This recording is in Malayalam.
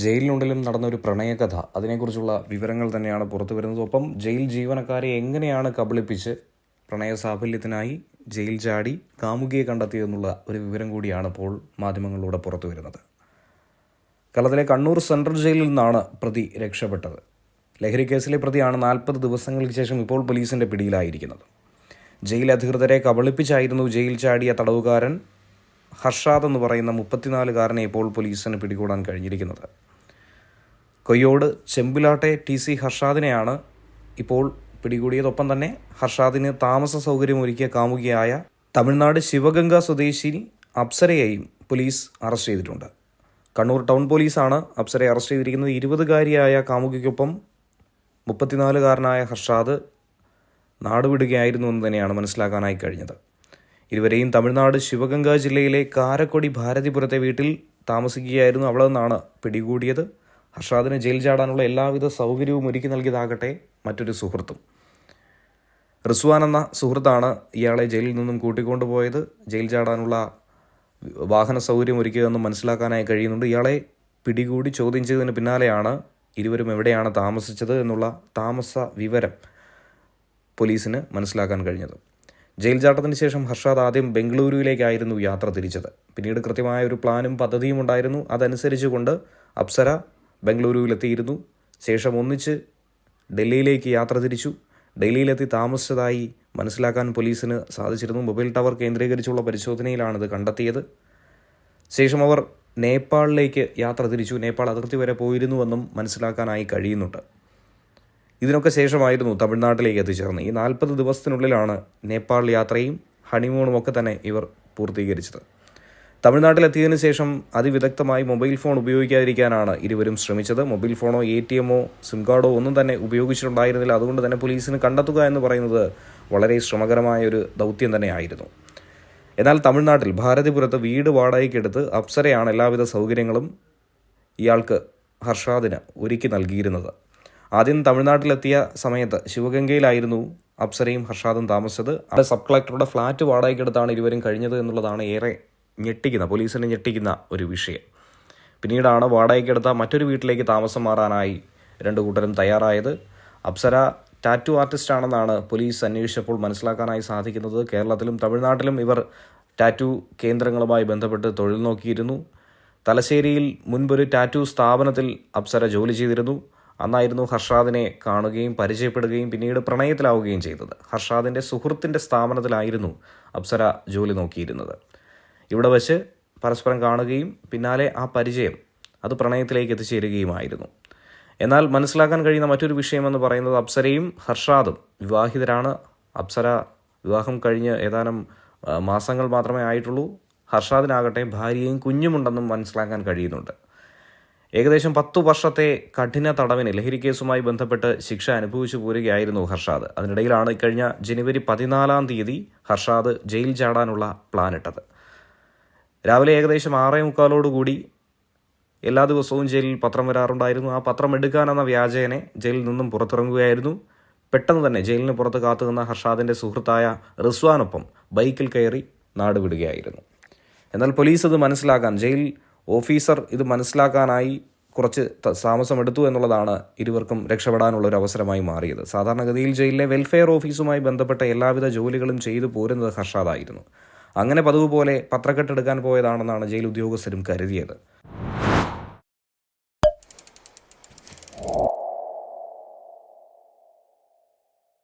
ജയിലിനുള്ളിലും നടന്ന ഒരു പ്രണയകഥ. അതിനെക്കുറിച്ചുള്ള വിവരങ്ങൾ തന്നെയാണ് പുറത്തു വരുന്നത്. ഒപ്പം ജയിൽ ജീവനക്കാരെ എങ്ങനെയാണ് കബളിപ്പിച്ച് പ്രണയ സാഫല്യത്തിനായി ജയിൽ ചാടി കാമുകിയെ കണ്ടെത്തിയെന്നുള്ള ഒരു വിവരം കൂടിയാണ് ഇപ്പോൾ മാധ്യമങ്ങളിലൂടെ പുറത്തു വരുന്നത്. കേരളത്തിലെ കണ്ണൂർ സെൻട്രൽ ജയിലിൽ നിന്നാണ് പ്രതി രക്ഷപ്പെട്ടത്. ലഹരി കേസിലെ പ്രതിയാണ് നാൽപ്പത് ദിവസങ്ങൾക്ക് ശേഷം ഇപ്പോൾ പോലീസിന്റെ പിടിയിലായിരിക്കുന്നത്. ജയിൽ അധികൃതരെ കബളിപ്പിച്ചായിരുന്നു ജയിൽ ചാടിയ തടവുകാരൻ ഹർഷാദ് എന്ന് പറയുന്ന മുപ്പത്തിനാലുകാരനെ ഇപ്പോൾ പോലീസിന് പിടികൂടാൻ കഴിഞ്ഞിരിക്കുന്നത്. കൊയ്യോട് ചെമ്പിലാട്ടെ ടി സി ഹർഷാദിനെയാണ് ഇപ്പോൾ പിടികൂടിയതൊപ്പം തന്നെ ഹർഷാദിന് താമസ സൗകര്യം ഒരുക്കിയ കാമുകിയായ തമിഴ്നാട് ശിവഗംഗ സ്വദേശിനി അപ്സരയെയും പോലീസ് അറസ്റ്റ് ചെയ്തിട്ടുണ്ട്. കണ്ണൂർ ടൗൺ പോലീസാണ് അപ്സരയെ അറസ്റ്റ് ചെയ്തിരിക്കുന്നത്. ഇരുപതുകാരിയായ കാമുകിക്കൊപ്പം മുപ്പത്തിനാലുകാരനായ ഹർഷാദ് നാടുവിടുകയായിരുന്നു എന്ന് തന്നെയാണ് മനസ്സിലാക്കാനായി കഴിഞ്ഞത്. ഇരുവരെയും തമിഴ്നാട് ശിവഗംഗ ജില്ലയിലെ കാരക്കൊടി ഭാരതിപുരത്തെ വീട്ടിൽ താമസിക്കുകയായിരുന്നു അവളെന്നാണ് പിടികൂടിയത്. ഹർഷാദിന് ജയിൽ ചാടാനുള്ള എല്ലാവിധ സൗകര്യവും ഒരുക്കി നൽകിയതാകട്ടെ മറ്റൊരു സുഹൃത്തും. റിസ്വാൻ എന്ന സുഹൃത്താണ് ഇയാളെ ജയിലിൽ നിന്നും കൂട്ടിക്കൊണ്ടുപോയത്. ജയിൽ ചാടാനുള്ള വാഹന സൗകര്യം ഒരുക്കിയതെന്ന് മനസ്സിലാക്കാനായി കഴിയുന്നുണ്ട്. ഇയാളെ പിടികൂടി ചോദ്യം ചെയ്തതിന് പിന്നാലെയാണ് ഇരുവരും എവിടെയാണ് താമസിച്ചത് എന്നുള്ള താമസ വിവരം പോലീസിന് മനസ്സിലാക്കാൻ കഴിഞ്ഞത്. ജയിൽ ചാട്ടത്തിന് ശേഷം ഹർഷാദ് ആദ്യം ബംഗളൂരുവിലേക്കായിരുന്നു യാത്ര തിരിച്ചത്. പിന്നീട് കൃത്യമായ ഒരു പ്ലാനും പദ്ധതിയും ഉണ്ടായിരുന്നു. അതനുസരിച്ചുകൊണ്ട് അപ്സര ബംഗളൂരുവിലെത്തിയിരുന്നു. ശേഷം ഒന്നിച്ച് ഡൽഹിയിലേക്ക് യാത്ര തിരിച്ചു. ഡൽഹിയിലെത്തി താമസിച്ചതായി മനസ്സിലാക്കാൻ പോലീസിന് സാധിച്ചിരുന്നു. മൊബൈൽ ടവർ കേന്ദ്രീകരിച്ചുള്ള പരിശോധനയിലാണ് ഇത് കണ്ടെത്തിയത്. ശേഷം അവർ നേപ്പാളിലേക്ക് യാത്ര തിരിച്ചു. നേപ്പാൾ അതിർത്തി വരെ പോയിരുന്നുവെന്നും മനസ്സിലാക്കാനായി കഴിയുന്നുണ്ട്. ഇതിനൊക്കെ ശേഷമായിരുന്നു തമിഴ്നാട്ടിലേക്ക് എത്തിച്ചേർന്നത്. ഈ നാൽപ്പത് ദിവസത്തിനുള്ളിലാണ് നേപ്പാൾ യാത്രയും ഹണിമൂണും ഒക്കെ തന്നെ ഇവർ പൂർത്തീകരിച്ചത്. തമിഴ്നാട്ടിലെത്തിയതിന് ശേഷം അതിവിദഗ്ധമായി മൊബൈൽ ഫോൺ ഉപയോഗിക്കാതിരിക്കാനാണ് ഇരുവരും ശ്രമിച്ചത്. മൊബൈൽ ഫോണോ എ ടി എമ്മോ സിം കാർഡോ ഒന്നും തന്നെ ഉപയോഗിച്ചിട്ടുണ്ടായിരുന്നില്ല. അതുകൊണ്ട് തന്നെ പോലീസിന് കണ്ടെത്തുക എന്ന് പറയുന്നത് വളരെ ശ്രമകരമായ ഒരു ദൗത്യം തന്നെയായിരുന്നു. എന്നാൽ തമിഴ്നാട്ടിൽ ഭാരതിപുരത്ത് വീട് വാടകയ്ക്കെടുത്ത് അപ്സരയാണ് എല്ലാവിധ സൗകര്യങ്ങളും ഇയാൾക്ക് ഹർഷാദിന് ഒരുക്കി നൽകിയിരുന്നത്. ആദ്യം തമിഴ്നാട്ടിലെത്തിയ സമയത്ത് ശിവഗംഗയിലായിരുന്നു അപ്സരയും ഹർഷാദും താമസിച്ചത്. അവിടെ സബ് കളക്ടറുടെ ഫ്ളാറ്റ് വാടകയ്ക്കെടുത്താണ് ഇരുവരും കഴിഞ്ഞത് എന്നുള്ളതാണ് ഏറെ ഞെട്ടിക്കുന്ന പോലീസിനെ ഞെട്ടിക്കുന്ന ഒരു വിഷയം. പിന്നീടാണ് വാടകയ്ക്കെടുത്ത മറ്റൊരു വീട്ടിലേക്ക് താമസം മാറാനായി രണ്ടു കൂട്ടരും തയ്യാറായത്. അപ്സര ടാറ്റു ആർട്ടിസ്റ്റ് ആണെന്നാണ് പോലീസ് അന്വേഷിച്ചപ്പോൾ മനസ്സിലാക്കാനായി സാധിക്കുന്നത്. കേരളത്തിലും തമിഴ്നാട്ടിലും ഇവർ ടാറ്റു കേന്ദ്രങ്ങളുമായി ബന്ധപ്പെട്ട് തൊഴിൽ നോക്കിയിരുന്നു. തലശ്ശേരിയിൽ മുൻപൊരു ടാറ്റു സ്ഥാപനത്തിൽ അപ്സര ജോലി ചെയ്തിരുന്നു. അന്നായിരുന്നു ഹർഷാദിനെ കാണുകയും പരിചയപ്പെടുകയും പിന്നീട് പ്രണയത്തിലാവുകയും ചെയ്തത്. ഹർഷാദിന്റെ സുഹൃത്തിന്റെ സ്ഥാപനത്തിലായിരുന്നു അപ്സര ജോലി നോക്കിയിരുന്നത്. ഇവിടെ വച്ച് പരസ്പരം കാണുകയും പിന്നാലെ ആ പരിചയം അത് പ്രണയത്തിലേക്ക് എത്തിച്ചേരുകയുമായിരുന്നു. എന്നാൽ മനസ്സിലാക്കാൻ കഴിയുന്ന മറ്റൊരു വിഷയമെന്ന് പറയുന്നത് അപ്സരയും ഹർഷാദും വിവാഹിതരാണ്. അപ്സര വിവാഹം കഴിഞ്ഞ് ഏതാനും മാസങ്ങൾ മാത്രമേ ആയിട്ടുള്ളൂ. ഹർഷാദിനാകട്ടെ ഭാര്യയും കുഞ്ഞുമുണ്ടെന്നും മനസ്സിലാക്കാൻ കഴിയുന്നുണ്ട്. ഏകദേശം പത്തു വർഷത്തെ കഠിന തടവിന് ലഹരി കേസുമായി ബന്ധപ്പെട്ട് ശിക്ഷ അനുഭവിച്ചു പോരുകയായിരുന്നു ഹർഷാദ്. അതിനിടയിലാണ് ഇക്കഴിഞ്ഞ ജനുവരി പതിനാലാം തീയതി ഹർഷാദ് ജയിൽ ചാടാനുള്ള പ്ലാനിട്ടത്. രാവിലെ ഏകദേശം ആറേ മുക്കാലോടുകൂടി എല്ലാ ദിവസവും ജയിലിൽ പത്രം വരാറുണ്ടായിരുന്നു. ആ പത്രം എടുക്കാനെന്ന വ്യാജേനെ ജയിലിൽ നിന്നും പുറത്തിറങ്ങുകയായിരുന്നു. പെട്ടെന്ന് തന്നെ ജയിലിന് പുറത്ത് കാത്തുനിന്ന ഹർഷാദിന്റെ സുഹൃത്തായ റിസ്വാനൊപ്പം ബൈക്കിൽ കയറി നാടുവിടുകയായിരുന്നു. എന്നാൽ പോലീസ് അത് മനസ്സിലാക്കാൻ ജയിൽ ഓഫീസർ ഇത് മനസ്സിലാക്കാനായി കുറച്ച് താമസമെടുത്തു എന്നുള്ളതാണ് ഇരുവർക്കും രക്ഷപ്പെടാനുള്ള ഒരു അവസരമായി മാറിയത്. സാധാരണഗതിയിൽ ജയിലിലെ വെൽഫെയർ ഓഫീസുമായി ബന്ധപ്പെട്ട എല്ലാവിധ ജോലികളും ചെയ്തു പോരുന്നത് ഹർഷാദായിരുന്നു. അങ്ങനെ പതിവ് പോലെ പത്രക്കെട്ടെടുക്കാൻ പോയതാണെന്നാണ് ജയിൽ ഉദ്യോഗസ്ഥരും കരുതിയത്.